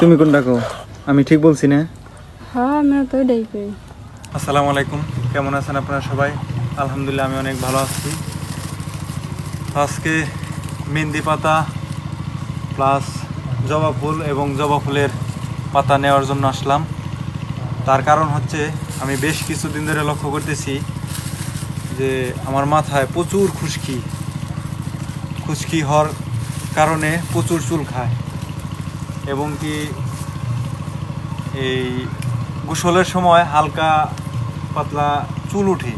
তুমি কোনটা কো আমি ঠিক বলছি না? হ্যাঁ আমরা তো এটাই করি আসসালামু আলাইকুম। কেমন আছেন আপনারা সবাই? আলহামদুলিল্লাহ আমি অনেক ভালো আছি। আজকে মেহেন্দি পাতা প্লাস জবা ফুল এবং জবা ফুলের পাতা নেওয়ার জন্য আসলাম। তার কারণ হচ্ছে আমি বেশ কিছুদিন ধরে লক্ষ্য করতেছি যে আমার মাথায় প্রচুর খুশকি। খুশকি হওয়ার কারণে প্রচুর চুল খায়। এবং কি এই গোসলের সময় হালকা পাতলা চুল উঠে।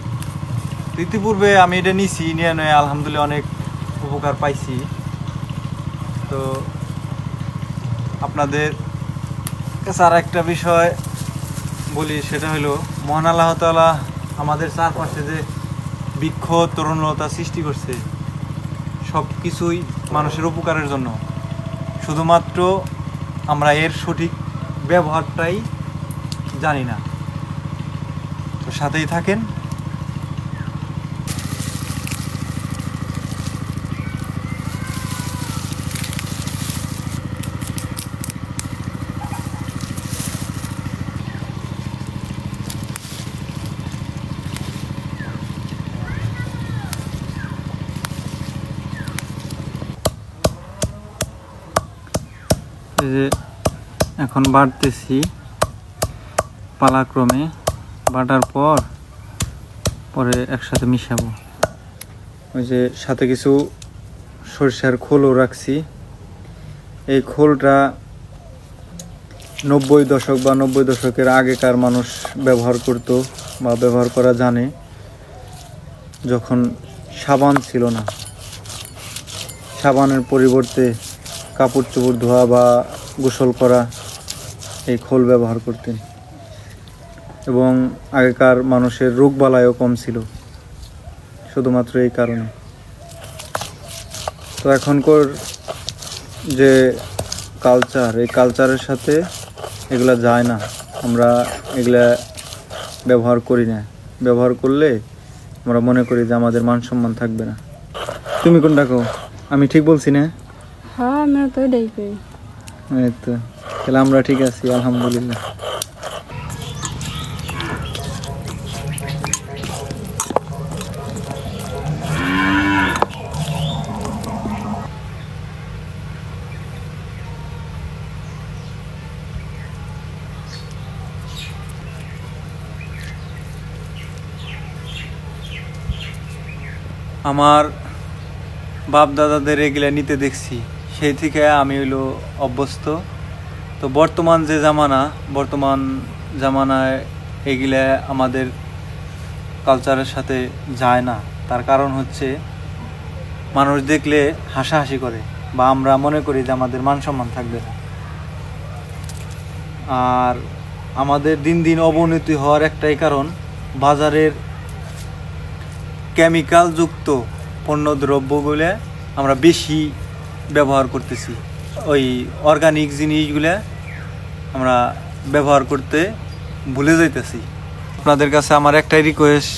ইতিপূর্বে আমি এটা নিছি, নিয়ে নয় আলহামদুলিল্লাহ অনেক উপকার পাইছি। তো আপনাদের কাছে আর একটা বিষয় বলি, সেটা হলো, মহান আল্লাহ তাআলা আমাদের চারপাশে যে বৃক্ষ তরুণতা সৃষ্টি করছে সব কিছুই মানুষের উপকারের জন্য। শুধুমাত্র আমরা এর সঠিক ব্যবহারটাই জানি না। তো সাথেই থাকেন। যে এখন বাড়তেছি পালাক্রমে। বাটার পর পরে একসাথে মিশাবো। ওই যে সাথে কিছু সরিষার খোলও রাখছি। এই খোলটা নব্বই দশক বা নব্বই দশকের আগেকার মানুষ ব্যবহার করত বা ব্যবহার করা জানে, যখন সাবান ছিল না। সাবানের পরিবর্তে কাপড় চোপড় ধোয়া বা গোসল করা, এই খোল ব্যবহার করতেন। এবং আগেকার মানুষের রোগবালাইও কম ছিল, শুধুমাত্র এই কারণে। তো এখনকার যে কালচার এই কালচারের সাথে এগুলা যায় না। আমরা এগুলা ব্যবহার করি না। ব্যবহার করলে আমরা মনে করি যে আমাদের মান সম্মান থাকবে না। তুমি কোনটা কো আমি ঠিক বলছি না? হ্যাঁ আমরা তো এটাই করি। এই তো তাহলে আমরা ঠিক আছি আলহামদুলিল্লাহ। আমার বাপ দাদাদের এগুলা নিতে দেখছি। সেই থেকে আমি হইল অভ্যস্ত। তো বর্তমান যে জামানা, বর্তমান জামানায় এগুলা আমাদের কালচারের সাথে যায় না। তার কারণ হচ্ছে, মানুষ দেখলে হাসাহাসি করে বা আমরা মনে করি যে আমাদের মান সম্মান থাকবে না। আর আমাদের দিন দিন অবনতি হওয়ার একটাই কারণ, বাজারের কেমিক্যাল যুক্ত পণ্য দ্রব্যগুলো আমরা বেশি ব্যবহার করতেছি। ওই অর্গানিক জিনিসগুলো আমরা ব্যবহার করতে ভুলে যাইতেছি। আপনাদের কাছে আমার একটাই রিকোয়েস্ট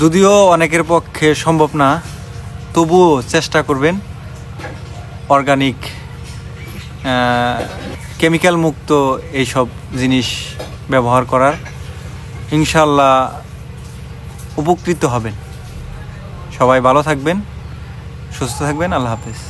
যদিও অনেকের পক্ষে সম্ভব না, তবুও চেষ্টা করবেন অর্গানিক কেমিক্যাল মুক্ত এইসব জিনিস ব্যবহার করার। ইনশাল্লাহ উপকৃত হবেন। সবাই ভালো থাকবেন, সুস্থ থাকবেন, আল্লাহ হাফেজ।